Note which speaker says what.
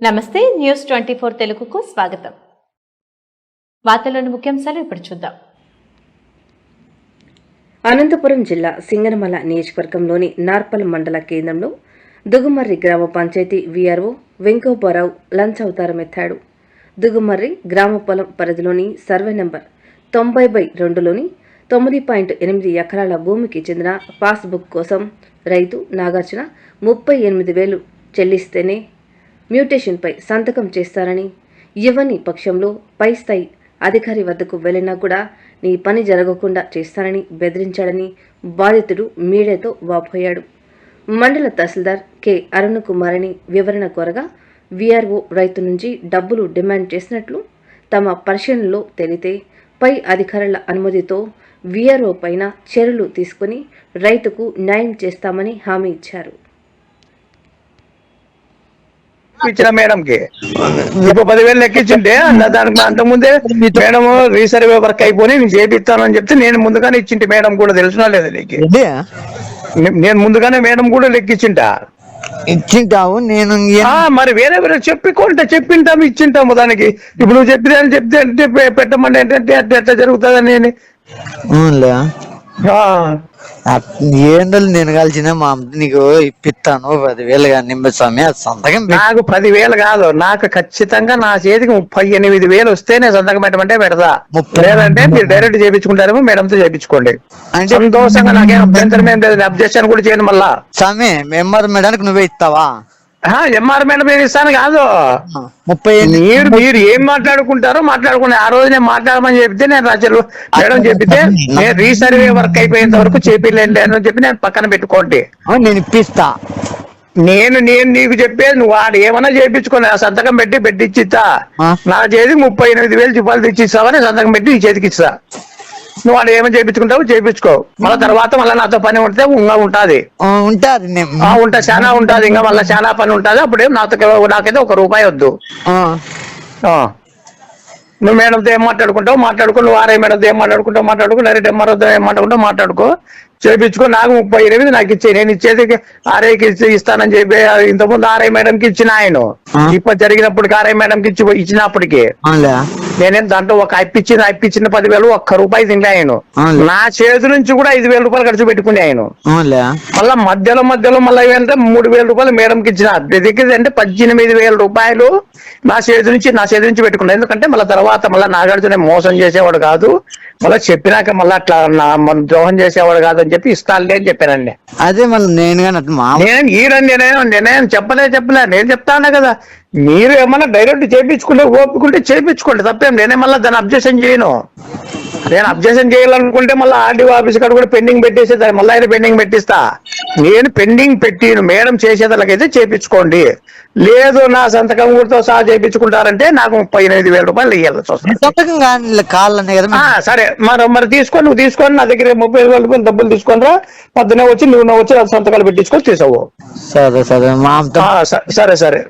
Speaker 1: నమస్తే news twenty four తెలుగుకు స్వాగతం. వార్తల్లోని ముఖ్యాంశాలు ఇప్పుడు చూద్దాం.
Speaker 2: అనంతపురం జిల్లా సింగనమల నియోజకవర్గంలోని నార్పల్ మండల కేంద్రంలో దుగుమర్రి గ్రామ పంచాయతీ వీఆర్ఓ వెంకోబారావు లంచ్ అవతారం ఎత్తాడు. దుగుమర్రి గ్రామ పొలం పరిధిలోని సర్వే నంబర్ తొంభై బై రెండులోని తొమ్మిది పాయింట్ ఎనిమిది ఎకరాల భూమికి చెందిన పాస్బుక్ కోసం రైతు నాగార్జున ముప్పై ఎనిమిది వేలు చెల్లిస్తేనే మ్యూటేషన్పై సంతకం చేస్తారని ఇవ్వని పక్షంలో పై స్థాయి అధికారి వద్దకు వెళ్ళినా కూడా నీ పని జరగకుండా చేస్తానని బెదిరించాడని బాధితుడు మీడియాతో వాపోయాడు. మండల తహసీల్దార్ కె. అరుణ్ కుమార్ అని వివరణ కోరగా వీఆర్ఓ రైతు నుంచి డబ్బులు డిమాండ్ చేసినట్లు తమ పరిశీలనలో తెలితే పై అధికారుల అనుమతితో విఆర్ఓ పైన చర్యలు తీసుకుని రైతుకు న్యాయం చేస్తామని హామీ ఇచ్చారు.
Speaker 3: ఇచ్చిన మేడం కి ఇప్పుడు పదివేలు లెక్కించింటే అన్న దానికి అంత ముందే మేడం రీసర్వే వర్క్ అయిపోయి నేను చేపిస్తానని చెప్తే నేను ముందుగానే ఇచ్చింటి మేడం కూడా తెలిసినా లేదు నీకు. నేను ముందుగానే మేడం కూడా లెక్కించింటా.
Speaker 4: ఇచ్చింటావు నేను
Speaker 3: మరి వేరే వేరే చెప్పుకుంటా చెప్పింటాము ఇచ్చింటాము దానికి. ఇప్పుడు నువ్వు చెప్పితే అని చెప్తే అంటే పెట్టమంటే ఏంటంటే అట్లా ఎట్లా జరుగుతుందని నేను
Speaker 4: ఏంటో నేను కలిసిన మా అమ్మ నీకు ఇప్పిస్తాను పదివేలు అది సంతకం
Speaker 3: నాకు పదివేలు కాదు నాకు ఖచ్చితంగా నా చేతికి ముప్పై ఎనిమిది వేలు వస్తేనే సంతకం పెట్టమంటే పెడతా.
Speaker 4: ముప్పై
Speaker 3: లేదంటే మీరు డైరెక్ట్ చేయించుకుంటారేమో మేడంతో చేయించుకోండి
Speaker 4: అంటే
Speaker 3: సంతోషంగా నాకేం అభ్యంతరం ఏం లేదు అబ్జెక్షన్ కూడా చేయను మళ్ళా.
Speaker 4: స్వామి మెంబర్ మేడానికి నువ్వే ఇస్తావా?
Speaker 3: ఎంఆర్ మేడం నేను ఇస్తాను కాదు.
Speaker 4: ముప్పై
Speaker 3: మీరు మీరు ఏం మాట్లాడుకుంటారో మాట్లాడుకుని ఆ రోజు నేను మాట్లాడమని చెప్తే నేను రాజు మేడం చెప్పితే నేను రీసర్వే వర్క్ అయిపోయేంత వరకు చేపిలేండి అని చెప్పి నేను పక్కన పెట్టుకోండి.
Speaker 4: నేను ఇప్పిస్తా.
Speaker 3: నేను నేను నీకు చెప్పేది నువ్వు వాడు ఏమన్నా చేయించుకుని ఆ సంతకం పెట్టి పెట్టిచ్చిస్తా. నా చేతికి ముప్పై ఎనిమిది వేలు రూపాయలు తెచ్చిస్తావని సంతకం పెట్టి నీ చేతికి ఇస్తా. నువ్వు వాడు ఏమైనా చేయించుకుంటావు చేయించుకో మళ్ళీ తర్వాత మళ్ళీ నాతో పని ఉంటే ఇంకా ఉంటుంది. ఉంటా చాలా ఉంటుంది. ఇంకా మళ్ళీ చాలా పని ఉంటుంది. అప్పుడేం నాతో నాకైతే ఒక రూపాయి వద్దు. నువ్వు మేడంతో ఏం మాట్లాడుకుంటావు? మాట్లాడుకో. నువ్వు ఆర్ఐ మేడంతో ఏం మాట్లాడుకుంటావు? మాట్లాడుకో. డైరెక్ట్ ఎంఆర్ఓతో ఏం మాట్లాడుకుంటావు? మాట్లాడుకో. చేపించుకో. నాకు ముప్పై ఎనిమిది నాకు ఇచ్చే. నేను ఇచ్చేది ఆర్ఐకి ఇచ్చి ఇస్తానని చెప్పి ఇంతకుముందు ఆర్ఐ మేడంకి ఇచ్చిన ఆయన. ఇప్పుడు జరిగినప్పటికి ఆర్ఐ మేడంకి ఇచ్చి ఇచ్చినప్పటికి. నేనేం దాంట్లో ఒక ఇప్పించిన ఇప్పించిన పదివేలు ఒక్క రూపాయి తింటే ఆయన. నా చేతి నుంచి కూడా ఐదు వేల రూపాయలు ఖర్చు పెట్టుకునే ఆయన మళ్ళా మధ్యలో మధ్యలో మళ్ళీ ఏంటంటే మూడు వేల రూపాయలు మేడంకి ఇచ్చిన. దగ్గర అంటే పద్దెనిమిది వేల రూపాయలు నా చేతి నుంచి నా చేతి నుంచి పెట్టుకున్నాను ఎందుకంటే మళ్ళీ తర్వాత మళ్ళీ నాగార్జున మోసం చేసేవాడు కాదు. మళ్ళీ చెప్పినాక మళ్ళీ అట్లా నా మన ద్రోహం చేసేవాడు కాదు అని చెప్పి ఇస్తానులే అని చెప్పానండి.
Speaker 4: అదే మళ్ళీ నేను
Speaker 3: నేను నేనేం నేనేం చెప్పలే చెప్పలే. నేను చెప్తాను కదా. మీరు ఏమన్నా డైరెక్ట్ చేయించుకుంటే ఓపుకుంటే చేయించుకోండి. తప్పేం నేనే మళ్ళీ దాన్ని అబ్జెక్షన్ చేయను. నేను అబ్జెక్షన్ చేయాలనుకుంటే మళ్ళీ ఆర్డీఓ ఆఫీస్ కాడ కూడా పెండింగ్ పెట్టేసి దాన్ని మళ్ళీ ఆయన పెండింగ్ పెట్టిస్తా. నేను పెండింగ్ పెట్టి మేడం చేసేదానికైతే చేపించుకోండి. లేదు నా సంతకం కూడా సహా చేయించుకుంటారంటే నాకు ముప్పై ఎనిమిది వేల రూపాయలు ఇవ్వాల్సి సరే మరి మరి తీసుకొని నువ్వు తీసుకొని నా దగ్గర ముప్పై వేల రూపాయలు డబ్బులు తీసుకొని రా. పొద్దునే వచ్చి నువ్వు నువ్వు వచ్చి సంతకాలు పెట్టించుకొని తీసావు
Speaker 4: సరే సరే
Speaker 3: సరే సరే.